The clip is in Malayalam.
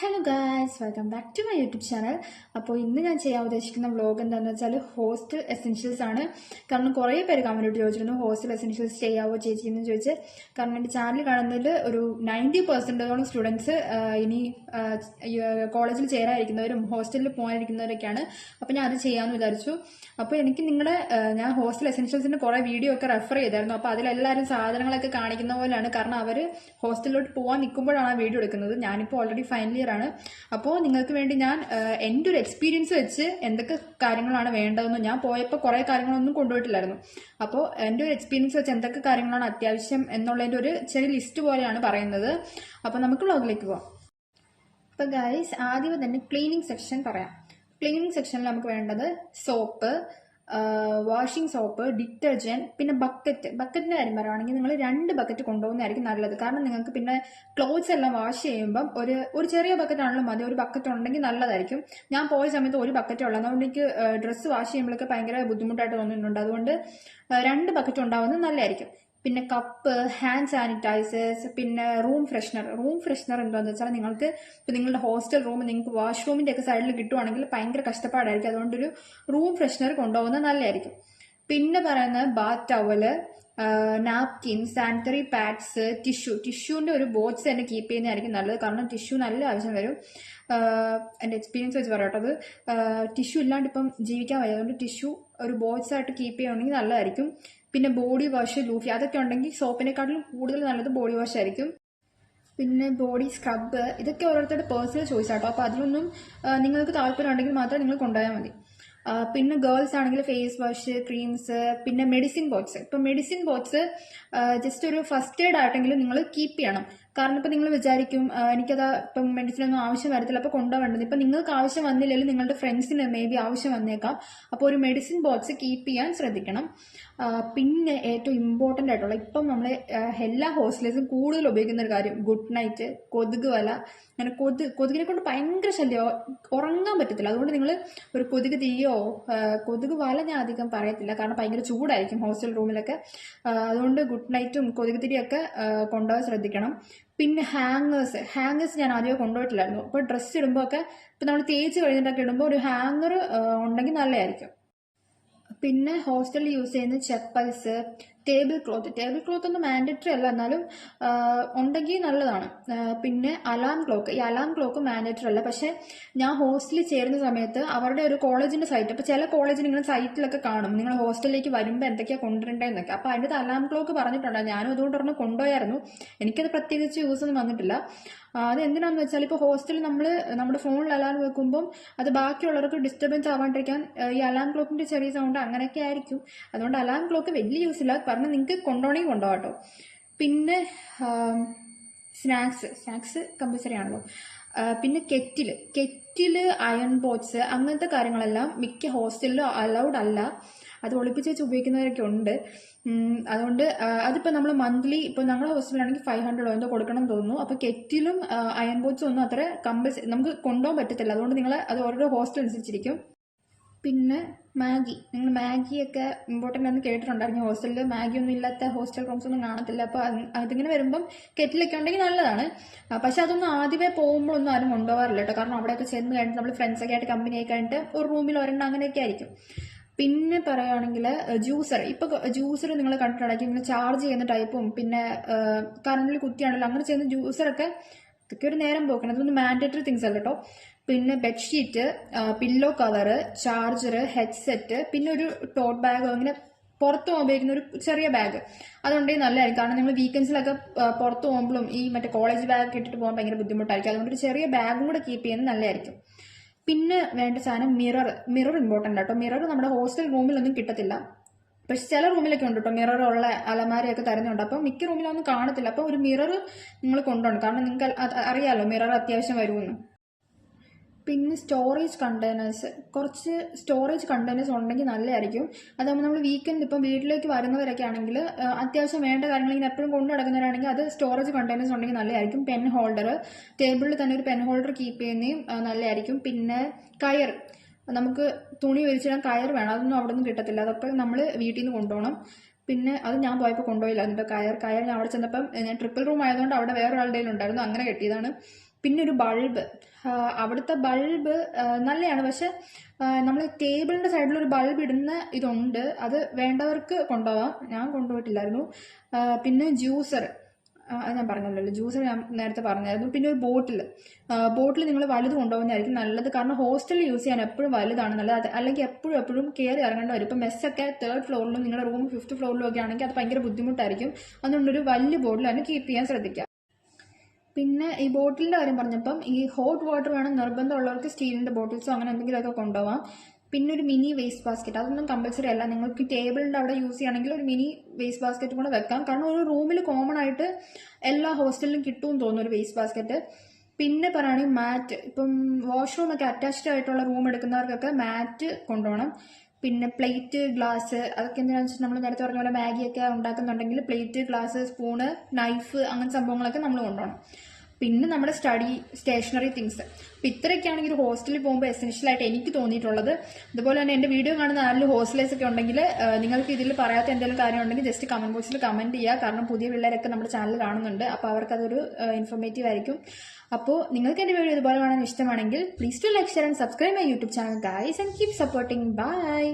Hello guys welcome back to my YouTube channel അപ്പോൾ ഇന്ന് ഞാൻ ചെയ്യാൻ ഉദ്ദേശിക്കുന്ന വ്ലോഗ് എന്താണെന്ന് വെച്ചാൽ ഹോസ്റ്റൽ എസെൻഷ്യൽസ് ആണ്. കാരണം കുറേ പേര് കമന്റ് ചോദിച്ചിരുന്നു ഹോസ്റ്റൽ എസെൻഷ്യൽസ് ചെയ്യാവോ ചേച്ചി? എന്ന് ചോദിച്ച്. കാരണം എന്റെ ചാനൽ കാണുന്നതിൽ ഒരു നയന്റി പെർസെന്റോളം സ്റ്റുഡൻസ് ഇനി കോളേജിൽ ചേരാതിരിക്കുന്നവരും ഹോസ്റ്റലിൽ പോകാനിരിക്കുന്നവരൊക്കെയാണ്. അപ്പോൾ ഞാൻ അത് ചെയ്യാമെന്ന് വിചാരിച്ചു. അപ്പോൾ എനിക്ക് നിങ്ങളുടെ ഞാൻ ഹോസ്റ്റൽ എസെൻഷ്യൽസിന്റെ കുറേ വീഡിയോ ഒക്കെ റെഫർ ചെയ്തായിരുന്നു. അപ്പോൾ അതിലെല്ലാവരും സാധനങ്ങളൊക്കെ കാണിക്കുന്ന പോലെയാണ്. കാരണം അവർ ഹോസ്റ്റലിലോട്ട് പോകാൻ നിൽക്കുമ്പോഴാണ് ആ വീഡിയോ എടുക്കുന്നത്. ഞാനിപ്പോൾ ഓൾറെഡി ഫൈനൽ ആണ് അപ്പോൾ നിങ്ങൾക്ക് വേണ്ടി ഞാൻ എന്റെ ഒരു എക്സ്പീരിയൻസ് വെച്ച് എന്തൊക്കെ കാര്യങ്ങളാണ് വേണ്ടതെന്ന് ഞാൻ പോയപ്പോൾ കുറേ കാര്യങ്ങളൊന്നും കൊണ്ടുപോയിട്ടില്ലായിരുന്നു. അപ്പോൾ എന്റെ ഒരു എക്സ്പീരിയൻസ് വെച്ച് എന്തൊക്കെ കാര്യങ്ങളാണ് അത്യാവശ്യം എന്നുള്ളതിന്റെ ഒരു ചെറിയ ലിസ്റ്റ് പോലെയാണ് പറയുന്നത്. അപ്പോൾ നമുക്ക് വ്ളോഗിലേക്ക് പോകാം അപ്പോൾ ഗൈസ് ആദ്യമേ തന്നെ ക്ലീനിങ് സെക്ഷൻ പറയാം. ക്ലീനിങ് സെക്ഷനിൽ നമുക്ക് വേണ്ടത് സോപ്പ് വാഷിംഗ് സോപ്പ് ഡിറ്റർജന്റ് പിന്നെ ബക്കറ്റ് ബക്കറ്റിന്റെ കാര്യം പറയുകയാണെങ്കിൽ നിങ്ങൾ രണ്ട് ബക്കറ്റ് കൊണ്ടുപോകുന്നതായിരിക്കും നല്ലത്. കാരണം നിങ്ങൾക്ക് പിന്നെ ക്ലോത്ത്സ് എല്ലാം വാഷ് ചെയ്യുമ്പം ഒരു ഒരു ചെറിയ ബക്കറ്റ് ആണല്ലോ മതി. ഒരു ബക്കറ്റ് ഉണ്ടെങ്കിൽ നല്ലതായിരിക്കും. ഞാൻ പോയ സമയത്ത് ഒരു ബക്കറ്റ് ഉള്ളൂ. അതുകൊണ്ട് എനിക്ക് ഡ്രസ്സ് വാഷ് ചെയ്യുമ്പോഴൊക്കെ ഭയങ്കര ബുദ്ധിമുട്ടായിട്ട് തോന്നിയിട്ടുണ്ട്. അതുകൊണ്ട് രണ്ട് ബക്കറ്റ് ഉണ്ടാവുന്നത് നല്ലതായിരിക്കും. പിന്നെ കപ്പ് ഹാൻഡ് സാനിറ്റൈസേഴ്സ് പിന്നെ റൂം ഫ്രഷ്നർ റൂം ഫ്രഷ്നർ എന്താണെന്ന് വെച്ചാൽ നിങ്ങൾക്ക് ഇപ്പോൾ നിങ്ങളുടെ ഹോസ്റ്റൽ റൂം നിങ്ങൾക്ക് വാഷ്റൂമിന്റെ ഒക്കെ സൈഡിൽ കിട്ടുവാണെങ്കിൽ ഭയങ്കര കഷ്ടപ്പാടായിരിക്കും. അതുകൊണ്ടൊരു റൂം ഫ്രഷ്നർ കൊണ്ടുപോകുന്നത് നല്ലതായിരിക്കും. പിന്നെ പറയുന്നത് bath towel napkin sanitary pads tissue ടിഷ്യൂവിന്റെ ഒരു ബോക്സ് തന്നെ കീപ്പ് ചെയ്യുന്നതായിരിക്കും നല്ലത്. കാരണം ടിഷ്യൂ നല്ല ആവശ്യം വരും. എന്റെ എക്സ്പീരിയൻസ് വെച്ച് പറയട്ടത് ടിഷ്യൂ ഇല്ലാണ്ട് ഇപ്പം ജീവിക്കാൻ വയ്യ. അതുകൊണ്ട് ടിഷ്യൂ ഒരു ബോക്സ് ആയിട്ട് കീപ്പ് ചെയ്യുകയാണെങ്കിൽ നല്ലതായിരിക്കും. പിന്നെ ബോഡി വാഷ് ലൂഫി. അതൊക്കെ ഉണ്ടെങ്കിൽ സോപ്പിനെക്കാട്ടിലും കൂടുതൽ നല്ലത് ബോഡി വാഷ് ആയിരിക്കും. പിന്നെ ബോഡി സ്ക്രബ് ഇതൊക്കെ ഓരോരുത്തരുടെ പേഴ്സണൽ ചോയ്സ് ആട്ടോ. അപ്പോൾ അതിലൊന്നും നിങ്ങൾക്ക് താല്പര്യം ഉണ്ടെങ്കിൽ മാത്രം നിങ്ങൾ കൊണ്ടുപോയാൽ മതി. പിന്നെ ഗേൾസ് ആണെങ്കിൽ ഫേസ് വാഷ് ക്രീംസ് പിന്നെ മെഡിസിൻ ബോക്സ് ഇപ്പം മെഡിസിൻ ബോക്സ് ജസ്റ്റ് ഒരു ഫസ്റ്റ് എയ്ഡ് ആയിട്ടെങ്കിലും നിങ്ങൾ കീപ്പ് ചെയ്യണം. കാരണം ഇപ്പം നിങ്ങൾ വിചാരിക്കും എനിക്കത് ഇപ്പം മെഡിസിനൊന്നും ആവശ്യം വരത്തില്ല അപ്പോൾ കൊണ്ടുപോകേണ്ടത് ഇപ്പം നിങ്ങൾക്ക് ആവശ്യം വന്നില്ലെങ്കിൽ നിങ്ങളുടെ ഫ്രണ്ട്സിന് മേ ബി ആവശ്യം വന്നേക്കാം. അപ്പോൾ ഒരു മെഡിസിൻ ബോക്സ് കീപ്പ് ചെയ്യാൻ ശ്രദ്ധിക്കണം. പിന്നെ ഏറ്റവും ഇമ്പോർട്ടന്റ് ആയിട്ടുള്ള ഇപ്പം നമ്മൾ എല്ലാ ഹോസ്റ്റലേഴ്സും കൂടുതൽ ഉപയോഗിക്കുന്ന ഒരു കാര്യം ഗുഡ് നൈറ്റ് കൊതുക് വല. അങ്ങനെ കൊതു കൊതുകിനെ കൊണ്ട് ഭയങ്കര ശല്യം. ഉറങ്ങാൻ പറ്റത്തില്ല. അതുകൊണ്ട് നിങ്ങൾ ഒരു കൊതുക് തീയോ കൊതുക് വല ഞാൻ അധികം പറയത്തില്ല. കാരണം ഭയങ്കര ചൂടായിരിക്കും ഹോസ്റ്റൽ റൂമിലൊക്കെ അതുകൊണ്ട് ഗുഡ് നൈറ്റും കൊതുക് തിരിയൊക്കെ കൊണ്ടുപോകാൻ ശ്രദ്ധിക്കണം. പിന്നെ ഹാങ്ങേഴ്സ് ഹാങ്ങേഴ്സ് ഞാൻ ആദ്യമേ കൊണ്ടുപോയിട്ടില്ലായിരുന്നു. അപ്പോൾ ഡ്രസ്സ് ഇടുമ്പോൾ ഒക്കെ ഇപ്പം നമ്മൾ തേച്ച് കഴിഞ്ഞിട്ടൊക്കെ ഇടുമ്പോൾ ഒരു ഹാങ്ങർ ഉണ്ടെങ്കിൽ നല്ലതായിരിക്കും. പിന്നെ ഹോസ്റ്റലിൽ യൂസ് ചെയ്യുന്ന chappals table cloth. Table cloth ഒന്നും മാൻഡറ്ററി അല്ല. എന്നാലും ഉണ്ടെങ്കിൽ നല്ലതാണ്. പിന്നെ അലാം ക്ലോക്ക്. ഈ അലാം ക്ലോക്ക് മാൻഡറ്ററി അല്ല. പക്ഷേ ഞാൻ ഹോസ്റ്റലിൽ ചേരുന്ന സമയത്ത് അവരുടെ ഒരു കോളേജിന്റെ സൈറ്റ് അപ്പോൾ ചില കോളേജിൽ ഇങ്ങനെ സൈറ്റിലൊക്കെ കാണും. നിങ്ങൾ ഹോസ്റ്റലിലേക്ക് വരുമ്പോൾ എന്തൊക്കെയാണ് കൊണ്ടുവരേണ്ടതെന്നൊക്കെ. അപ്പോൾ അതിന്റെ അലാം ക്ലോക്ക് പറഞ്ഞിട്ടുണ്ട് ഞാനും അതുകൊണ്ട് ഒരെണ്ണം കൊണ്ടുപോയായിരുന്നു. എനിക്കത് പ്രത്യേകിച്ച് യൂസ് ഒന്നും വന്നിട്ടില്ല. അത് എന്തിനാണെന്ന് വെച്ചാൽ ഇപ്പോൾ ഹോസ്റ്റലിൽ നമ്മൾ നമ്മുടെ ഫോണിൽ അലാം വെക്കുമ്പം അത് ബാക്കിയുള്ളവർക്ക് ഡിസ്റ്റർബൻസ് ആവാണ്ടിരിക്കാൻ ഈ അലാം ക്ലോക്കിന്റെ ചെറിയ സൗണ്ട് അങ്ങനെയൊക്കെ ആയിരിക്കും. അതുകൊണ്ട് അലാം ക്ലോക്ക് വലിയ യൂസ് കാരണം നിങ്ങൾക്ക് കൊണ്ടുപോകണമെങ്കിൽ കൊണ്ടുപോകാം കേട്ടോ പിന്നെ സ്നാക്സ് സ്നാക്സ് കമ്പൽസറി ആണല്ലോ. പിന്നെ കെറ്റിൽ കെറ്റിൽ അയൺ ബോട്ട്സ് അങ്ങനത്തെ കാര്യങ്ങളെല്ലാം മിക്ക ഹോസ്റ്റലിലും അലൗഡ് അല്ല. അത് ഒളിപ്പിച്ച് വെച്ച് ഉപയോഗിക്കുന്നവരൊക്കെ ഉണ്ട്. അതുകൊണ്ട് അതിപ്പോൾ നമ്മൾ മന്ത്ലി ഇപ്പോൾ ഞങ്ങളുടെ ഹോസ്റ്റലിലാണെങ്കിൽ ഫൈവ് ഹൺഡ്രഡോ എന്തോ കൊടുക്കണം എന്ന് തോന്നുന്നു. അപ്പോൾ കെറ്റിലും അയൺ പോട്ട്സും ഒന്നും അത്ര കമ്പൽസറി നമുക്ക് കൊണ്ടുപോകാൻ പറ്റത്തില്ല. അതുകൊണ്ട് നിങ്ങൾ അത് ഓരോ ഹോസ്റ്റൽ അനുസരിച്ചിരിക്കും. പിന്നെ മാഗി. നിങ്ങൾ മാഗിയൊക്കെ ഇമ്പോർട്ടന്റ് ആണെന്ന് കേട്ടിട്ടുണ്ടായിരുന്നു ഹോസ്റ്റലിൽ മാഗി ഒന്നും ഇല്ലാത്ത ഹോസ്റ്റൽ റൂംസ് ഒന്നും കാണത്തില്ല. അപ്പോൾ അത് അതിങ്ങനെ വരുമ്പം കെറ്റിലൊക്കെ ഉണ്ടെങ്കിൽ നല്ലതാണ്. പക്ഷെ അതൊന്നും ആദ്യമേ പോകുമ്പോഴൊന്നും ആരും കൊണ്ടുപോകാറില്ല കേട്ടോ. കാരണം അവിടെയൊക്കെ ചെന്ന് കഴിഞ്ഞിട്ട് നമ്മൾ ഫ്രണ്ട്സൊക്കെ ആയിട്ട് കമ്പനി ആയി കഴിഞ്ഞിട്ട് ഒരു റൂമിൽ ഒരെണ്ണം അങ്ങനെയൊക്കെ ആയിരിക്കും. പിന്നെ പറയുകയാണെങ്കിൽ ജ്യൂസർ ഇപ്പോൾ ജ്യൂസർ നിങ്ങൾ കണ്ടിട്ടുണ്ടെങ്കിൽ ഇങ്ങനെ ചാർജ് ചെയ്യുന്ന ടൈപ്പും പിന്നെ കറണ്ടിൽ കുത്തിയാണല്ലോ. അങ്ങനെ ചെയ്യുന്ന ജ്യൂസറൊക്കെ ഇതൊക്കെ ഒരു നേരം പോക്കണം. അതൊന്നും മാൻഡേറ്ററി തിങ്സ് അല്ല കേട്ടോ. പിന്നെ bedsheet pillow cover charger headset പിന്നെ ഒരു ടോട്ട് ബാഗ് അങ്ങനെ പുറത്ത് പോകുമ്പോഴേക്കുന്ന ഒരു ചെറിയ ബാഗ്. അതുണ്ടെങ്കിൽ നല്ലതായിരിക്കും. കാരണം നിങ്ങൾ വീക്കെൻഡ്സിലൊക്കെ പുറത്ത് പോകുമ്പോഴും ഈ മറ്റേ കോളേജ് ബാഗ് ഇട്ടിട്ട് പോകാൻ ഭയങ്കര ബുദ്ധിമുട്ടായിരിക്കും. അതുകൊണ്ട് ഒരു ചെറിയ ബാഗും കൂടെ കീപ്പ് ചെയ്യുന്നത് നല്ലതായിരിക്കും. പിന്നെ വേണ്ട സാധനം മിറർ. മിറർ ഇമ്പോർട്ടന്റ് കേട്ടോ മിറർ നമ്മുടെ ഹോസ്റ്റൽ റൂമിലൊന്നും കിട്ടത്തില്ല. പക്ഷെ ചില റൂമിലൊക്കെ ഉണ്ട് കേട്ടോ മിറർ ഉള്ള അലമാരയൊക്കെ തരുന്നുണ്ട്. അപ്പോൾ മിക്ക റൂമിലൊന്നും കാണത്തില്ല. അപ്പോൾ ഒരു മിറർ നിങ്ങൾ കൊണ്ടുപോകണം. കാരണം നിങ്ങൾക്ക് അറിയാമല്ലോ മിറർ അത്യാവശ്യം വരുമെന്ന്. പിന്നെ സ്റ്റോറേജ് കണ്ടെയ്നേഴ്സ് കുറച്ച് സ്റ്റോറേജ് കണ്ടെയ്നേഴ്സ് ഉണ്ടെങ്കിൽ നല്ലതായിരിക്കും. അതാകുമ്പോൾ നമ്മൾ വീക്കെൻഡ് ഇപ്പം വീട്ടിലേക്ക് വരുന്നവരൊക്കെ ആണെങ്കിൽ അത്യാവശ്യം വേണ്ട കാര്യങ്ങൾ ഇങ്ങനെ എപ്പോഴും കൊണ്ടു നടക്കുന്നവരാണെങ്കിൽ അത് സ്റ്റോറേജ് കണ്ടെയ്നേഴ്സ് ഉണ്ടെങ്കിൽ നല്ലതായിരിക്കും. പെൻ ഹോൾഡർ ടേബിളിൽ തന്നെ ഒരു പെൻ ഹോൾഡർ കീപ്പ് ചെയ്യുന്നതും നല്ലതായിരിക്കും. പിന്നെ കയർ. നമുക്ക് തുണി വിരിച്ചിടാൻ കയർ വേണം. അതൊന്നും അവിടെ നിന്ന് കിട്ടത്തില്ല. അതൊക്കെ നമ്മൾ വീട്ടിൽ നിന്ന് കൊണ്ടുപോകണം. പിന്നെ അത് ഞാൻ പോയപ്പോൾ കൊണ്ടുപോയില്ല അതിന്റെ കയർ. കയർ ഞാൻ അവിടെ ചെന്നപ്പം ഞാൻ ട്രിപ്പിൾ റൂം ആയതുകൊണ്ട് അവിടെ വേറെ ആളുടെ ഉണ്ടായിരുന്നു അങ്ങനെ കെട്ടിയതാണ്. പിന്നെ ഒരു ബൾബ് അവിടുത്തെ ബൾബ് നല്ലതാണ് പക്ഷെ നമ്മൾ ടേബിളിന്റെ സൈഡിൽ ഒരു ബൾബ് ഇടുന്ന ഇതുണ്ട്. അത് വേണ്ടവർക്ക് കൊണ്ടുപോകാം ഞാൻ കൊണ്ടുപോയിട്ടില്ലായിരുന്നു. പിന്നെ ജ്യൂസർ. അത് ഞാൻ പറഞ്ഞല്ലോ. ജ്യൂസർ ഞാൻ നേരത്തെ പറഞ്ഞായിരുന്നു. പിന്നെ ഒരു ബോട്ടിൽ ബോട്ടിൽ നിങ്ങൾ വലുത് കൊണ്ടുപോകുന്നതായിരിക്കും നല്ലത്. കാരണം ഹോസ്റ്റലിൽ യൂസ് ചെയ്യാൻ എപ്പോഴും വലുതാണ് നല്ലത്. അല്ലെങ്കിൽ എപ്പോഴും എപ്പോഴും കയറി ഇറങ്ങേണ്ടി വരും. ഇപ്പം മെസ്സൊക്കെ തേർഡ് ഫ്ലോറിലും നിങ്ങളുടെ റൂം ഫിഫ്ത് ഫ്ലോറിലും ഒക്കെ ആണെങ്കിൽ അത് ഭയങ്കര ബുദ്ധിമുട്ടായിരിക്കും. അതുകൊണ്ടൊരു വലിയ ബോട്ടിൽ തന്നെ കീപ്പ് ചെയ്യാൻ ശ്രദ്ധിക്കുക പിന്നെ ഈ ബോട്ടിലിന്റെ കാര്യം പറഞ്ഞപ്പം ഈ ഹോട്ട് വാട്ടർ വേണം നിർബന്ധമുള്ളവർക്ക് സ്റ്റീലിന്റെ ബോട്ടിൽസോ അങ്ങനെ എന്തെങ്കിലുമൊക്കെ കൊണ്ടുപോകാം പിന്നെ ഒരു മിനി വേസ്റ്റ് ബാസ്ക്കറ്റ് അതൊന്നും കമ്പൽസറി അല്ല. നിങ്ങൾക്ക് ടേബിളിന്റെ അവിടെ യൂസ് ചെയ്യണമെങ്കിൽ ഒരു മിനി വേസ്റ്റ് ബാസ്ക്കറ്റ് കൂടെ വെക്കാം. കാരണം ഒരു റൂമിൽ കോമൺ ആയിട്ട് എല്ലാ ഹോസ്റ്റലിലും കിട്ടുമെന്ന് തോന്നുന്നു ഒരു വേസ്റ്റ് ബാസ്ക്കറ്റ് പിന്നെ പറയുകയാണെങ്കിൽ മാറ്റ് ഇപ്പം വാഷ്റൂമൊക്കെ അറ്റാച്ച്ഡ് ആയിട്ടുള്ള റൂം എടുക്കുന്നവർക്കൊക്കെ മാറ്റ് കൊണ്ടുപോകണം. പിന്നെ പ്ലേറ്റ് ഗ്ലാസ് അതൊക്കെ എന്തിനാണെന്ന് വെച്ചാൽ നമ്മൾ നേരത്തെ പറഞ്ഞ പോലെ മാഗിയൊക്കെ ഉണ്ടാക്കുന്നുണ്ടെങ്കിൽ പ്ലേറ്റ് ഗ്ലാസ് സ്പൂണ് നൈഫ് അങ്ങനത്തെ സംഭവങ്ങളൊക്കെ നമ്മൾ കൊണ്ടുപോകണം. പിന്നെ നമ്മുടെ സ്റ്റഡി സ്റ്റേഷനറി തിങ്സ് അപ്പം ഇത്രയൊക്കെയാണ് ഒരു ഹോസ്റ്റലിൽ പോകുമ്പോൾ എസെൻഷ്യൽ ആയിട്ട് എനിക്ക് തോന്നിയിട്ടുള്ളത്. അതുപോലെ തന്നെ എന്റെ വീഡിയോ കാണുന്ന ആരെങ്കിലും ഹോസ്റ്റലേഴ്സ് ഒക്കെ ഉണ്ടെങ്കിൽ നിങ്ങൾക്ക് ഇതിൽ പറയാത്ത എന്തെങ്കിലും കാര്യം ഉണ്ടെങ്കിൽ ജസ്റ്റ് കമന്റ് ബോക്സിൽ കമന്റ് ചെയ്യുക. കാരണം പുതിയ പിള്ളേരൊക്കെ നമ്മുടെ ചാനൽ കാണുന്നുണ്ട്. അപ്പോൾ അവർക്കതൊരു ഇൻഫോർമേറ്റീവ് ആയിരിക്കും. അപ്പോൾ നിങ്ങൾക്ക് എന്റെ വീഡിയോ ഇതുപോലെ കാണാൻ ഇഷ്ടമാണെങ്കിൽ please to like share and subscribe my YouTube channel guys and keep supporting bye